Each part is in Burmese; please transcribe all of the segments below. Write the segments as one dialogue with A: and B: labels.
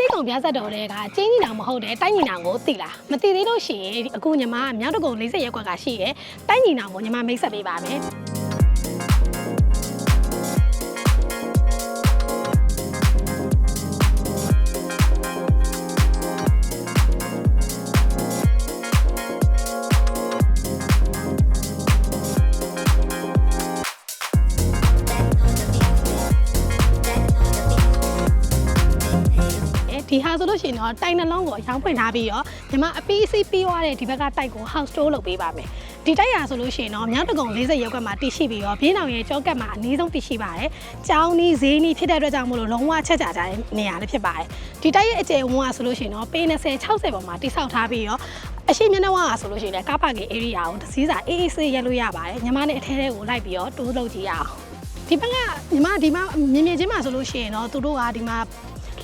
A: သေးကောင်ပြဆက်တော်တဲ့ကကျင်းညီနောင်မဟုတ်တဲ့တိုင်းညီနောင်ကိုသိလားမသိသေးလို့ရှိရင်ဒီအခုညီမမြောက်တကုံ40ရက်ကွက်ကရှိတယ်တိုင်းညီနောင်ကိုညီမမိတ်ဆက်ပေးပါမယ် ဒီဟာဆိုလို့ရှိရင်တော့တိုင်နှလုံးကိုအရောင်းဖွင့်ထားပြီးတော့ညီမအပီးစီးပြီးသွားတဲ့ဒီဘက်ကတိုက်ကို house store လုပ်ပေးပါမယ်ဒီတိုက်ရာဆိုလို့ရှိရင်တော့မြောက်တကုံ40ရပ်ကွက်မှာတည်ရှိပြီးတော့ပြင်းအောင်ရဲ့ကြောကက်မှာအနည်းဆုံးတည်ရှိပါတယ်။ကျောင်းနီးဈေးနီးဖြစ်တဲ့အတွက်ကြောင့်မို့လို့လုံးဝချက်ကြကြတဲ့နေရာလေးဖြစ်ပါတယ်။ဒီတိုက်ရဲ့အကျယ်ဝန်းကဆိုလို့ရှိရင်တော့ပေ20 60ပေါ်မှာတိဆောက်ထားပြီးတော့အရှိမျက်နှာဝါကဆိုလို့ရှိရင်လည်းကားပါကင် area ကိုတစ်စီးစာအေးအေးဆေးရက်လို့ရပါတယ်။ညီမနဲ့အထဲထဲကိုလိုက်ပြီးတော့တိုးလုပ်ကြည့်ရအောင်။ဒီဘက်ကညီမဒီမှာမြင်မြင်ချင်းမှာဆိုလို့ရှိရင်တော့သူတို့ကဒီမှာ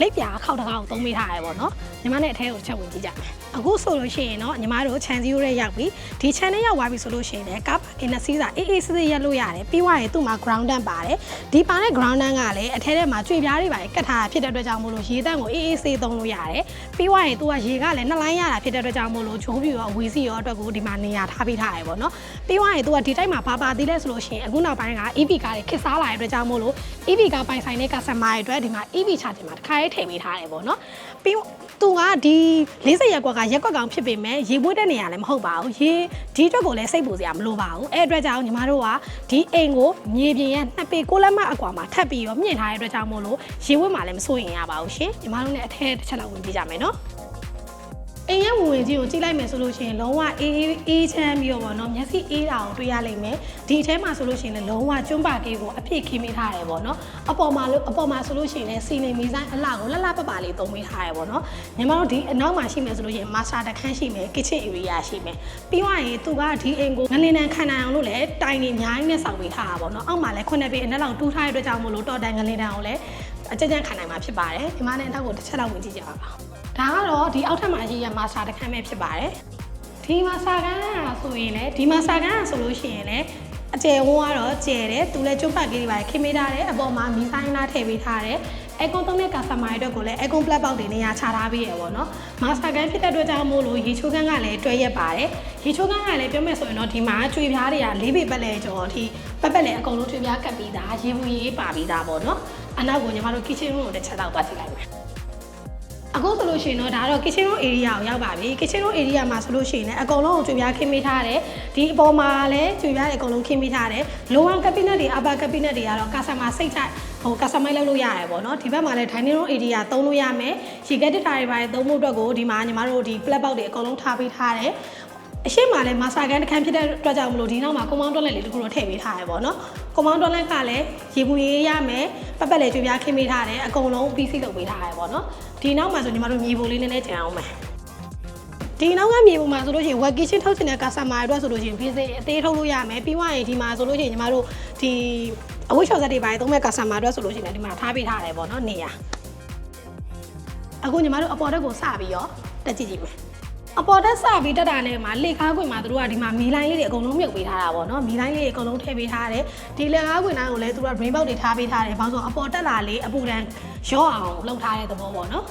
A: လက်ပြာခောက်တကားကိုသုံးပေးထားရပေါ့နော်ညီမနဲ့အထဲကိုချက်ဝင်ကြည့်ကြမယ်အခုဆိုလို့ရှိရင်တော့ညီမတို့ခြံစည်းရိုးရဲရောက်ပြီဒီခြံထဲရောက်သွားပြီဆိုလို့ရှိရင်လည်းကားပါကင်နဲ့စီးစာအေးအေးဆေးဆေးရက်လို့ရတယ်ပြီးသွားရင်သူ့မှာ ground တန်းပါတယ်ဒီပါတဲ့ ground တန်းကလည်းအထဲထဲမှာကြွေပြားတွေပါတယ်ကတ်ထားတာဖြစ်တဲ့အတွက်ကြောင့်မို့လို့ရေတန့်ကိုအေးအေးဆေးသုံးလို့ရတယ်ပြီးသွားရင်သူကရေကလည်းနှစ်လိုင်းရတာဖြစ်တဲ့အတွက်ကြောင့်မို့လို့ဂျိုးပြူရောအဝီစီရောအတွက်ကိုဒီမှာနေရာထားပေးထားရပေါ့နော်ပြီးသွားရင်သူကဒီတိုက်မှာဘာပါသေးလဲဆိုလို့ရှိရင်အခုနောက်ပိုင်းက EV ကားတွေခစ်စားလာတဲ့အတွက်ကြောင့်မို့လို့ EV ကားပိုင်ဆိုင်တဲ့ customer တွေအတွက်ဒီမှာ EV charger မှာတစ်ခါရေးထည့်ပေးထားတယ်ပေါ့နော်ပြီးသူကဒီ40ရက်ကွက်ကရက်ကွက်ကောင်ဖြစ်ပေမဲ့ရေပွေးတဲ့နေရာလည်းမဟုတ်ပါဘူးရေဒီအတွက်ကိုလည်းစိတ်ပူစရာမလိုပါဘူးအဲ့အတွက်ကြောင့်ညီမတို့ကဒီအိမ်ကိုမြေပြင်ရဲ့နှစ်ပေ6လက်မအကွာမှာထပ်ပြီးတော့မြင့်ထားတဲ့အတွက်ကြောင့်မို့လို့ရေဝက်မှာလည်းမစိုးရင်ရပါဘူးရှင်ညီမတို့လည်းအထက်တစ်ချက်လောက်ဝင်ပြကြမယ်နော် အိမ်ရဲ့ဝင်ဝင်ကြီးကိုကြည့်လိုက်မယ်ဆိုလို့ရှိရင်လုံးဝအေးအေးအေးချမ်းပြီးတော့ဗောနော်မျက်စိအေးတာကိုတွေ့ရလိမ့်မယ်ဒီအထဲမှာဆိုလို့ရှိရင်လည်းလုံးဝကျွန်းပါကေးကိုအပြည့်ခင်းမိထားတယ်ဗောနော်အပေါ်မှာလို့အပေါ်မှာဆိုလို့ရှိရင်လည်းစီနေမီဆိုင်အလှကိုလှလှပပလေးသုံးမိထားတယ်ဗောနော်ညီမတို့ဒီအနောက်မှာရှိမယ်ဆိုလို့ရှိရင်မာစတာတခန်းရှိမယ် kitchen area ရှိမယ်ပြီးသွားရင်သူကဒီအိမ်ကိုငလင်တန်ခံနိုင်အောင်လို့လည်းတိုင်နေအများကြီးနဲ့စောင့်ပေးထားတာဗောနော်အောက်မှာလည်းခုနှစ်ပေအနက်လောက်တူးထားတဲ့အတွက်ကြောင့်မို့လို့တော်တိုင်ငလင်တန်ကိုလည်းအကြက်ကြက်ခံနိုင်မှာဖြစ်ပါတယ်ဒီမှာနဲ့အနောက်ကိုတစ်ချက်လောက်ဝင်ကြည့်ကြပါပါ ဒါကတော့ဒီအောက်ထပ်မှာရှိရမာစတာတစ်ခန်းပဲဖြစ်ပါတယ်ဒီမာစာကန်းကဆိုရင်လည်းဒီမာစာကန်းကဆိုလို့ရှိရင်လည်းအကျယ်ဝန်းကတော့ကျယ်တယ်သူလည်းကျွတ်ပတ်ကလေးတွေပါခင်းပေးထားတယ်အပေါ်မှာမီးဆိုင်လာထည့်ပေးထားတယ်အဲကွန်သုံးတဲ့ကာစတမာတွေအတွက်ကိုလည်းအဲကွန်ပလက်ပေါက်တွေနေရာချထားပေးရပေါ့နော်မာစတာကန်ဖြစ်တဲ့အတွက်ကြောင့်မို့လို့ရေချိုးကန်ကလည်းတွဲရက်ပါတယ်ရေချိုးကန်ကလည်းပြောမယ်ဆိုရင်တော့ဒီမှာကျွေပြားတွေကလေးပေပတ်လဲကျော်အထိပတ်ပတ်လဲအကုန်လုံးကျွေပြားကပ်ပြီးသားရေဘူးရေပါပြီးသားပေါ့နော်အနောက်ကိုညီမတို့ kitchen room ကိုတစ်ချက်တော့သွားကြည့်လိုက်မယ် အခုဆိုလို့ရှိရင်တော့ဒါတော့ kitchen room area ကိုရောက်ပါပြီ kitchen room area မှာဆိုလို့ရှိရင်လည်းအကုန်လုံးကိုကြွေပြားခင်းပေးထားတယ်ဒီအပေါ်မှာလည်းကြွေပြားတွေအကုန်လုံးခင်းပေးထားတယ် lower cabinet တွေ upper cabinet တွေကတော့ customer စိတ်ချဟို customer လုပ်လို့ရတယ်ပေါ့နော်ဒီဘက်မှာလည်း dining room area သုံးလို့ရမယ်ရေကက်တစ်တာတွေပါတယ်သုံးဖို့အတွက်ကိုဒီမှာညီမတို့ဒီ plug box တွေအကုန်လုံးထားပေးထားတယ်အရှိမလည်းမာစာကန်တစ်ခန်းဖြစ်တဲ့အတွက်ကြောင့်မလို့ဒီနောက်မှာကွန်မောင်းတွက်လက်လေးတခုတော့ထည့်ပေးထားရပေါ့နော် ကွန်မောင်းတွက်လက်ကလည်းရေပူရေးရမယ်ပတ်ပတ်လည်းကြွေပြားခင်းပေးထားတယ်အကုန်လုံး PC လုပ်ပေးထားရပေါ့နော်ဒီနောက်မှာဆိုညီမတို့မြေပုံလေးနည်းနည်းကြံအောင်မယ်ဒီနောက်ကမြေပုံမှာဆိုလို့ရှိရင် work kitchen ထုတ်ချင်တဲ့ customer တွေအတွက်ဆိုလို့ရှိရင် PC အသေးထုတ်လို့ရမယ်ပြီးသွားရင်ဒီမှာဆိုလို့ရှိရင်ညီမတို့ဒီအဝတ်လျှော်စက်တွေပါတယ်သုံးမဲ့ customer တွေအတွက်ဆိုလို့ရှိရင်လည်းဒီမှာထားပေးထားတယ်ပေါ့နော်နေရအခုညီမတို့အပေါ်တက်ကိုစပြီးရောတက်ကြည့်ကြည့်မယ် အပေါ်တက်စပြီးတက်တာနဲ့မှာလေကားခွင်မှာတို့ကဒီမှာမီလိုင်းလေးတွေအကုန်လုံးမြုပ်ပေးထားတာပေါ့နော်မီလိုင်းလေးတွေအကုန်လုံးထည့်ပေးထားတယ်ဒီလေကားခွင်တိုင်းကိုလည်းသူက rain box တွေထားပေးထားတယ်ဘာလို့ဆိုအပေါ်တက်လာလေအပူတန်ရော့အောင်လုပ်ထားတဲ့သဘောပေါ့နော်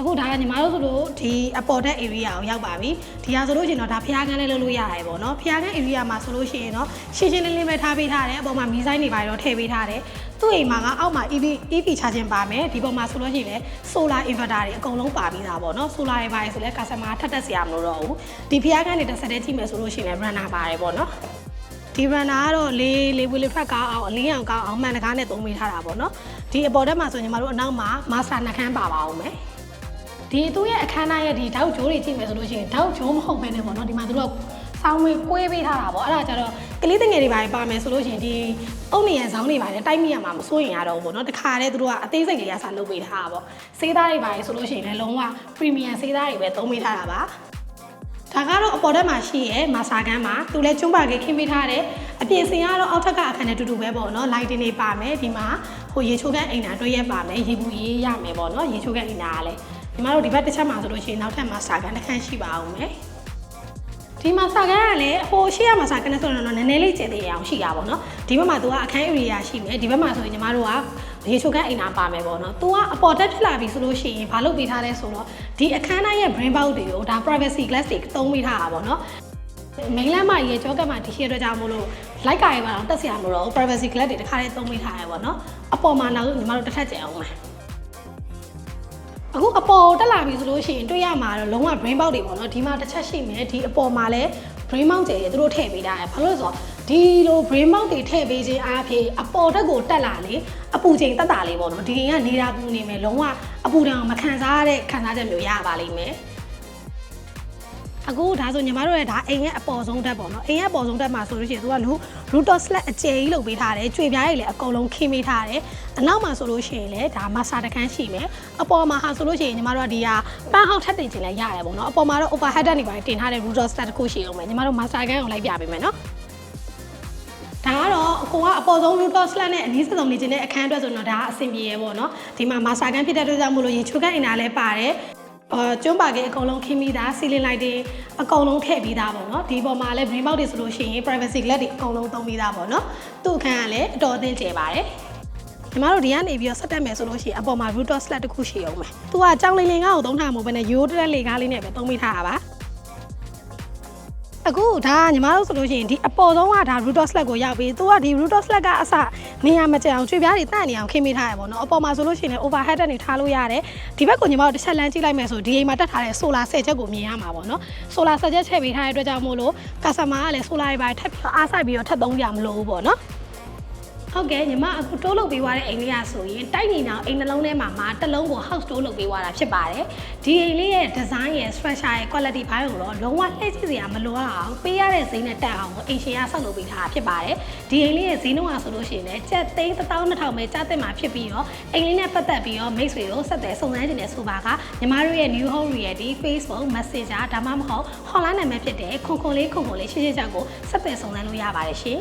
A: အခုဒါကညီမတို့ဆိုလို့ဒီအပေါ်တက် area ကိုရောက်ပါပြီဒီဟာဆိုလို့ရှိရင်တော့ဒါဖျားကန်းလေးလုပ်လို့ရတယ်ပေါ့နော်ဖျားကန်း area မှာဆိုလို့ရှိရင်တော့ရှင်းရှင်းလင်းလင်းပဲထားပေးထားတယ်အပေါ်မှာမီဆိုင်တွေပါတော့ထည့်ပေးထားတယ်သူ့အိမ်မှာကအောက်မှာ EV EV charging ပါမယ်ဒီပေါ်မှာဆိုလို့ရှိရင်လည်း solar inverter တွေအကုန်လုံးပါပြီးသားပေါ့နော် solar တွေပါတယ်ဆိုလဲ customer ထပ်တက်စရာမလိုတော့ဘူးဒီဖျားကန်းတွေတစ်ဆက်တည်းကြည့်မယ်ဆိုလို့ရှိရင်လည်း runner ပါတယ်ပေါ့နော်ဒီ runner ကတော့လေးလေးဝီလီဖက်ကောင်းအောင်အလင်းအောင်ကောင်းအောင်မှန်တကားနဲ့သုံးပေးထားတာပေါ့နော်ဒီအပေါ်တက်မှာဆိုရင်ညီမတို့အနောက်မှာ master နှခမ်းပါပါအောင်မယ် ဒီသူ့ရဲ့အခန်းသားရဲ့ဒီတောက်ဂျိုးတွေကြည့်မယ်ဆိုလို့ရှိရင်တောက်ဂျိုးမဟုတ်ဘဲနဲ့ပေါ့နော်ဒီမှာသူတို့ကဆောင်းဝေးကွေးပေးထားတာပေါ့အဲ့ဒါကြတော့ကလေးတငယ်တွေပါပါမယ်ဆိုလို့ရှိရင်ဒီအုတ်နေရန်ဆောင်းတွေပါလေတိုက်မိရမှာမစိုးရင်ရတော့ဘူးပေါ့နော်တခါတည်းသူတို့ကအသေးစိတ်လေးရစားလုပ်ပေးထားတာပေါ့စေးသားတွေပါလေဆိုလို့ရှိရင်လည်းလုံးဝ premium စေးသားတွေပဲသုံးပေးထားတာပါဒါကတော့အပေါ်တက်မှာရှိရဲမာစာကန်းမှာသူလည်းကျွန်းပါကေခင်းပေးထားတယ်အပြင်စင်ကတော့အောက်ထက်ကအခန်းနဲ့တူတူပဲပေါ့နော် light တွေပါမယ်ဒီမှာဟိုရေချိုးကန်းအိမ်တာတွဲရက်ပါမယ်ရေဘူးရေးရမယ်ပေါ့နော်ရေချိုးကန်းအိမ်တာကလည်း ဒီမှာတော့ဒီဘက်တစ်ချက်မှာဆိုလို့ရှိရင်နောက်ထပ်မှာစာကန်တစ်ခန်းရှိပါအောင်မယ်ဒီမှာစာကန်ကလည်းဟိုရှေ့ရမှာစာကန်နဲ့ဆိုတော့နည်းနည်းလေးကျယ်သေးရအောင်ရှိရပါတော့เนาะဒီဘက်မှာသူကအခန်း area ရှိမယ်ဒီဘက်မှာဆိုရင်ညီမတို့ကဟ ရေချိုကန်းအိမ်နာပါမယ်ပေါ့နော်။ तू ကအပေါ်တက်ဖြစ်လာပြီဆိုလို့ရှိရင်ဘာလုပ်ပေးထားလဲဆိုတော့ဒီအခန်းတိုင်းရဲ့ brain box တွေကိုဒါ privacy glass တွေသုံးပေးထားတာပေါ့နော်။ မိန်းလမ်းမရေကြောကတ်မှာတရှိရတဲ့ကြောင့်မို့လို့လိုက်ကာရပါတော့တက်ဆရာမလို့ privacy glass တွေတခါတည်းသုံးပေးထားရပါတော့။အပေါ်မှာနောက်ညီမတို့တစ်ထပ်ကျအောင်မယ်။ အခုအပေါ်တက်လာပြီဆိုလို့ရှိရင်တွေ့ရမှာတော့လုံးဝ brain box တွေပေါ့နော်ဒီမှာတစ်ချက်ရှိမယ်ဒီအပေါ်မှာလည်း brain box တွေသူတို့ထည့်ပေးတာ။ဘာလို့လဲဆိုတော့ဒီလို brain box တွေထည့်ပေးခြင်းအားဖြင့်အပေါ်တက်ကိုတက်လာလေအပူချိန်တက်တာလေးပေါ့နော်ဒီရင်ကနေတာပူနေမယ်လုံးဝအပူတံမခံစားရတဲ့ခံစားချက်မျိုးရပါလိမ့်မယ်။ အခုဒါဆိုညီမတို့ရဲ့ဒါအိမ်ရဲ့အပေါ်ဆုံးဓာတ်ပေါ့နော်အိမ်ရဲ့အပေါ်ဆုံးဓာတ်မှာဆိုလို့ရှိရင်သူကလူ router slat အကျယ်ကြီးလုပ်ပေးထားတယ်ကြွေပြားတွေလည်းအကုန်လုံးခင်းပေးထားတယ်အနောက်မှာဆိုလို့ရှိရင်လည်းဒါမဆာတခန်းရှိမယ်အပေါ်မှာဟာဆိုလို့ရှိရင်ညီမတို့ကဒီဟာပန်းဟောက်ထပ်တင်ခြင်းလည်းရတယ်ပေါ့နော်အပေါ်မှာတော့ overhead ဓာတ်တွေပါတင်ထားတဲ့ router slat တစ်ခုရှိအောင်မယ်ညီမတို့ master ခန်းကိုလိုက်ပြပေးမယ်နော်ဒါကတော့အကိုကအပေါ်ဆုံး router slat နဲ့အနည်းဆုံးနေခြင်းတဲ့အခန်းအတွက်ဆိုတော့ဒါကအဆင်ပြေရပေါ့နော်ဒီမှာ master ခန်းဖြစ်တဲ့အတွက်ကြောင့်မို့လို့ရင်ချိုးကန်းအင်တာလည်းပါတယ် အာကျွန်းပါကဲအကုန်လုံးခင်းပြီးသားစီလင်လိုက်တွေအကုန်လုံးထည့်ပြီးသားပေါ့နော်ဒီပေါ်မှာလည်း brain box တွေဆိုလို့ရှိရင် privacy glass တွေအကုန်လုံးသုံးပြီးသားပေါ့နော်သူ့အခန်းကလည်းအတော်အသင့်ကျယ်ပါတယ်ညီမတို့ဒီကနေပြီးတော့ဆက်တက်မယ်ဆိုလို့ရှိရင်အပေါ်မှာ router slat တစ်ခုရှိအောင်မယ်သူကကြောင်လင်လင်ကားကိုသုံးထားမှာမဟုတ်ဘဲနဲ့ရိုးတက်လေကားလေးနဲ့ပဲသုံးမိထားတာပါ အခုဒါကညီမတို့ဆိုလို့ရှိရင်ဒီအပေါ်ဆုံးကဒါ router slat ကိုရောက်ပြီးသူကဒီ router slat ကအစနေရာမကျအောင်ချွေပြားတွေတန့်နေအောင်ခင်းမိထားရပါတော့အပေါ်မှာဆိုလို့ရှိရင်လည်း overhead တက်နေထားလို့ရတယ်ဒီဘက်ကိုညီမတို့တစ်ချက်လမ်းကြည့်လိုက်မယ်ဆိုဒီအိမ်မှာတက်ထားတဲ့ solar 10ချက်ကိုမြင်ရမှာပေါ့နော် solar 10ချက်ထည့်ပေးထားတဲ့အတွက်ကြောင့်မို့လို့ customer ကလည်း solar တွေပါထပ်ပြီးတော့အားစိုက်ပြီးတော့ထပ်သုံးကြမလို့ဘူးပေါ့နော် ဟုတ်ကဲ့ညီမအခုတိုးလုပ်ပေးသွားတဲ့အိမ်လေးကဆိုရင်တိုက်နေအောင်အိမ်နှလုံးထဲမှာမှာတစ်လုံးကို house တိုးလုပ်ပေးသွားတာဖြစ်ပါတယ်ဒီအိမ်လေးရဲ့ design ရဲ့ structure ရဲ့ quality ဘိုင်းကိုတော့လုံးဝလှည့်ကြည့်စရာမလိုအောင်ပေးရတဲ့ဈေးနဲ့တက်အောင်ကိုအိမ်ရှင်ကဆောက်လုပ်ပေးထားတာဖြစ်ပါတယ်ဒီအိမ်လေးရဲ့ဈေးနှုန်းကဆိုလို့ရှိရင်လည်းကျပ်သိန်း12000ပဲကြားတက်မှာဖြစ်ပြီးတော့အိမ်လေးနဲ့ပတ်သက်ပြီးတော့မိတ်ဆွေကိုဆက်သွယ်စုံစမ်းခြင်းနဲ့ဆိုပါကညီမတို့ရဲ့ New Home Realty Facebook Messenger ဒါမှမဟုတ် hotline နံပါတ်ဖြစ်တဲ့ခွန်ခွန်လေးခွန်ခွန်လေးရှင်းရှင်းကြောက်ကိုဆက်သွယ်စုံစမ်းလို့ရပါတယ်ရှင်